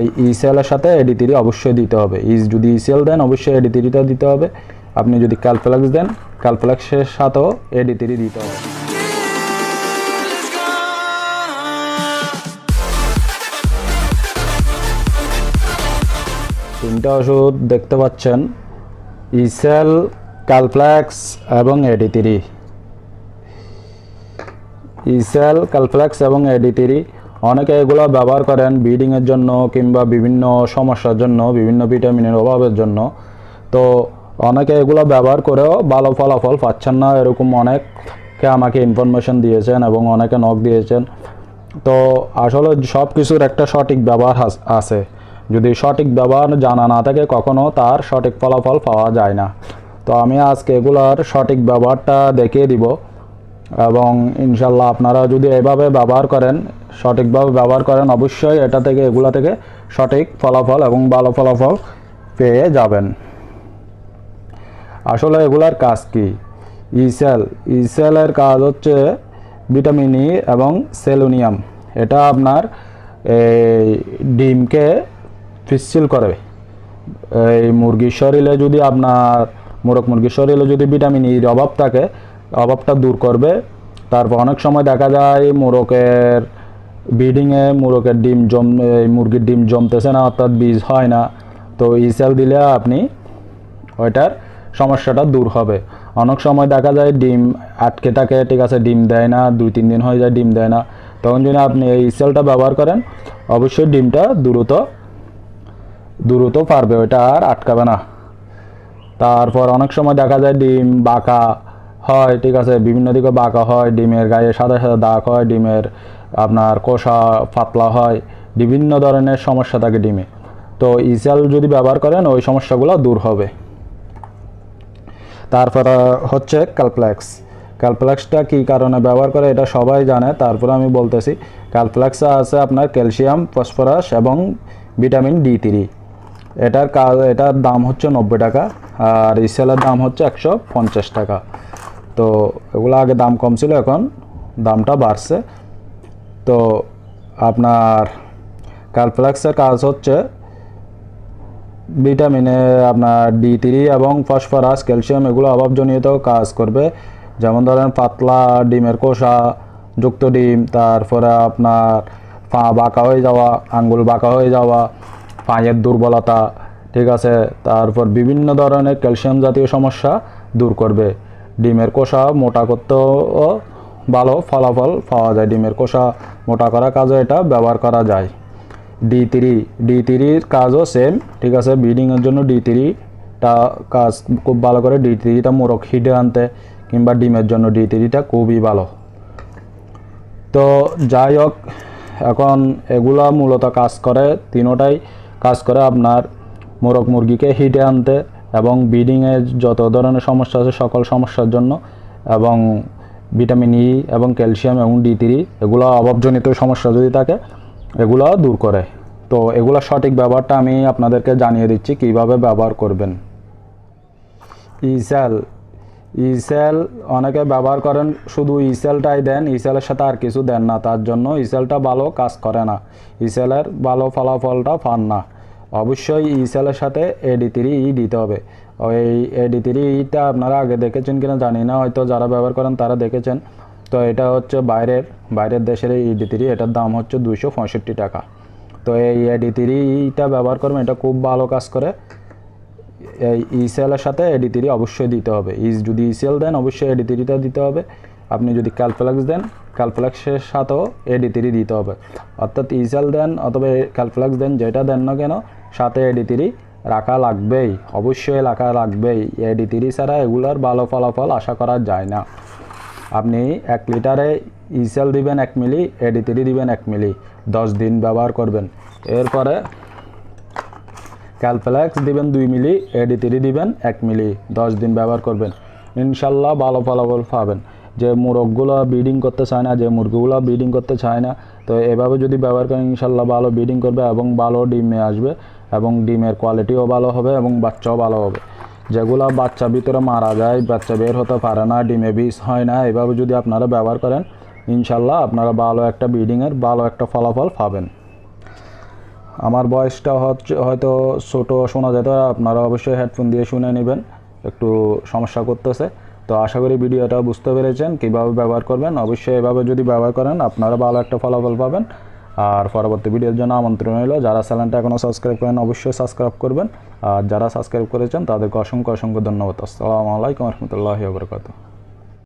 এই ইসিএলের সাথে এডি থ্রি অবশ্যই দিতে হবে। ইস যদি ইসিএল দেন, অবশ্যই এডি থ্রিটা দিতে হবে। আপনি যদি ক্যালফ্লেক্স দেন ক্যালফ্লেক্সের সাথেও এডি থ্রি দিতে হবে। তিনটা ওষুধ দেখতে পাচ্ছেন। ইসেল ক্যালফ্লেক্স এবং এডি থ্রি ইসেল ক্যালফ্লেক্স এবং এডি থ্রি অনেকে এগুলো ব্যবহার করেন ব্রিডিংয়ের জন্য কিংবা বিভিন্ন সমস্যার জন্য, বিভিন্ন ভিটামিনের অভাবের জন্য। তো অনেকে এগুলো ব্যবহার করেও ভালো ফলাফল পাচ্ছেন না, এরকম অনেকে আমাকে ইনফরমেশন দিয়েছেন এবং অনেকে নক দিয়েছেন। তো আসলে সব কিছুর একটা সঠিক ব্যবহার আছে। যদি সঠিক ব্যবহার জানা না থাকে, কখনো তার সঠিক ফলাফল পাওয়া যায় না। তো আমি আজকে এগুলার সঠিক ব্যবহারটা দেখিয়ে দিব। এবং ইনশাল্লাহ আপনারা যদি এভাবে ব্যবহার করেন, সঠিকভাবে ব্যবহার করেন, অবশ্যই এটা থেকে, এগুলা থেকে সঠিক ফলাফল এবং ভালো ফলাফল পেয়ে যাবেন। আসলে এগুলার কাজ কি? ইসেল ইসেলের কাজ হচ্ছে ভিটামিন ই এবং সেলুনিয়াম। এটা আপনার ডিমকে ফিসিল করে। এই মুরগির শরীরে যদি আপনার মোরগ মুরগির শরীরে যদি ভিটামিন ইর অভাব থাকে অভাবটা দূর করবে। তারপর অনেক সময় দেখা যায় মোরগের ব্রিডিংয়ে মোরগের ডিম জম এই মুরগির ডিম জমতেছে না, অর্থাৎ বীজ হয় না। তো ইসেল দিলে আপনি ওইটার সমস্যাটা দূর হবে। অনেক সময় দেখা যায় ডিম আটকে থাকে, ঠিক আছে, ডিম দেয় না, দুই, তিন দিন হয়ে যায়, ডিম দেয় না। তখন যদি আপনি এই সেলটা ব্যবহার করেন, অবশ্যই ডিমটা দ্রুত দ্রুত পারবে, ওইটা আর আটকাবে না। তারপর অনেক সময় দেখা যায় ডিম বাঁকা হয়, ঠিক আছে, বিভিন্ন দিকে বাঁকা হয়, ডিমের গায়ে সাদা সাদা দাগ হয়, ডিমের আপনার কোষা পাতলা হয়, বিভিন্ন ধরনের সমস্যা থাকে ডিমে। তো ইসেল যদি ব্যবহার করেন, ওই সমস্যাগুলো দূর হবে। তারপরে হচ্ছে ক্যালপ্লেক্স ক্যালপ্লেক্সটা কী কারণে ব্যবহার করে, এটা সবাই জানে। তারপরে আমি বলতেছি ক্যালপ্লেক্সে আছে আপনার ক্যালসিয়াম, ফসফরাস এবং ভিটামিন ডি থ্রি। এটার কাজ, এটার দাম হচ্ছে নব্বই টাকা, আর ইসেলের দাম হচ্ছে একশো পঞ্চাশ টাকা। তো এগুলো আগে দাম কম ছিল, এখন দামটা বাড়ছে। তো আপনার ক্যালপ্লেক্সের কাজ হচ্ছে ভিটামিনে আপনার ডি থ্রি এবং ফসফরাস, ক্যালসিয়াম এগুলো অভাবজনিত কাজ করবে। যেমন ধরেন পাতলা ডিমের কোষা যুক্ত ডিম, তারপরে আপনার পা বাঁকা হয়ে যাওয়া, আঙ্গুল বাঁকা হয়ে যাওয়া, পায়ের দুর্বলতা, ঠিক আছে? তারপর বিভিন্ন ধরনের ক্যালসিয়াম জাতীয় সমস্যা দূর করবে। ডিমের কোষা মোটা করতেও ভালো, ফলাফল পাওয়া যায়। ডিমের কোষা মোটা করার কাজও এটা, ব্যবহার করা যায়। ডি থ্রি ডি থ্রির কাজও সেম ঠিক আছে? ব্রিডিংয়ের জন্য ডি থ্রিটা কাজ খুব ভালো করে। ডি থ্রিটা মোরগ হিটে আনতে কিংবা ডিমের জন্য ডি থ্রিটা খুবই ভালো। তো যাই হোক, এখন এগুলা মূলত কাজ করে, তিনোটাই কাজ করে আপনার মোরগ মুরগিকে হিটে আনতে। এবং ব্রিডিংয়ে যত ধরনের সমস্যা আছে সকল সমস্যার জন্য এবং ভিটামিন ই এবং ক্যালসিয়াম এবং ডি থ্রি এগুলো অভাবজনিত সমস্যা যদি থাকে, এগুলো দূর করে। তো এগুলো সঠিক ব্যবহারটা আমি আপনাদেরকে জানিয়ে দিচ্ছি কীভাবে ব্যবহার করবেন। ইসেল ইসেল অনেকে ব্যবহার করেন, শুধু ইসেলটাই দেন ইসেলের সাথে আর কিছু দেন না, তার জন্য ইসেলটা ভালো কাজ করে না। ইসেলের ভালো ফলাফলটা পান না। অবশ্যই ইসেলের সাথে এডি থ্রি ই দিতে হবে। ওই এডি থ্রি ইটা আপনারা আগে দেখেছেন কিনা জানি না, হয়তো যারা ব্যবহার করেন তারা দেখেছেন। তো এটা হচ্ছে বাইরের বাইরের দেশের এই ইডি থ্রি এটার দাম হচ্ছে দুইশো পঁয়ষট্টি টাকা। তো এই এডি থ্রি ইটা ব্যবহার করবেন, এটা খুব ভালো কাজ করে। এই ইসেলের সাথে এডি থ্রি অবশ্যই দিতে হবে। ইস যদি ইসেল দেন, অবশ্যই এডি থ্রিটা দিতে হবে। আপনি যদি ক্যালফ্লেক্স দেন ক্যালফ্লেক্সের সাথেও এডি থ্রি দিতে হবে। অর্থাৎ ইসেল দেন অথবা ক্যালফ্লেক্স দেন, যেটা দেন না কেন, সাথে এডি থ্রি রাখা লাগবেই, অবশ্যই রাখা লাগবেই। এডি থ্রি ছাড়া এগুলোর ভালো ফলাফল আশা করা যায় না। আপনি এক লিটারে ইসেল দিবেন এক মিলি এডি থ্রি দিবেন এক মিলি, দশ দিন ব্যবহার করবেন। এরপরে ক্যালফ্লেক্স দিবেন দুই মিলি এডি থ্রি দিবেন এক মিলি, দশ দিন ব্যবহার করবেন। ইনশাল্লাহ ভালো ফলাফল পাবেন। যে মুরগগুলো ব্রিডিং করতে চায় না, যে মুরগিগুলো ব্রিডিং করতে চায় না, তো এভাবে যদি ব্যবহার করেন ইনশাল্লাহ ভালো ব্রিডিং করবে এবং ভালো ডিমে আসবে এবং ডিমের কোয়ালিটিও ভালো হবে এবং বাচ্চাও ভালো হবে। যেগুলো বাচ্চা ভিতরে মারা যায়, বাচ্চা বের হতে পারে না, ডিমে বিষ হয় না, এভাবে যদি আপনারা ব্যবহার করেন ইনশাল্লাহ আপনারা ভালো একটা ব্রিডিংয়ের ভালো একটা ফলাফল পাবেন। আমার বয়সটা হচ্ছে, হয়তো ছোটো শোনা যেত, আপনারা অবশ্যই হেডফোন দিয়ে শুনে নেবেন, একটু সমস্যা করতেছে। তো আশা করি ভিডিওটা বুঝতে পেরেছেন, কীভাবে ব্যবহার করবেন। অবশ্যই এভাবে যদি ব্যবহার করেন, আপনারা ভালো একটা ফলাফল পাবেন। আর পরবর্তী ভিডিওর জন্য আমন্ত্রণ রইল। যারা চ্যানেলটা এখনও সাবস্ক্রাইব করেন, অবশ্যই সাবস্ক্রাইব করবেন। আর যারা সাবস্ক্রাইব করেছেন, তাদেরকে অসংখ্য অসংখ্য ধন্যবাদ। আসসালামু আলাইকুম রহমতুল্লাহি বরকাতুহ।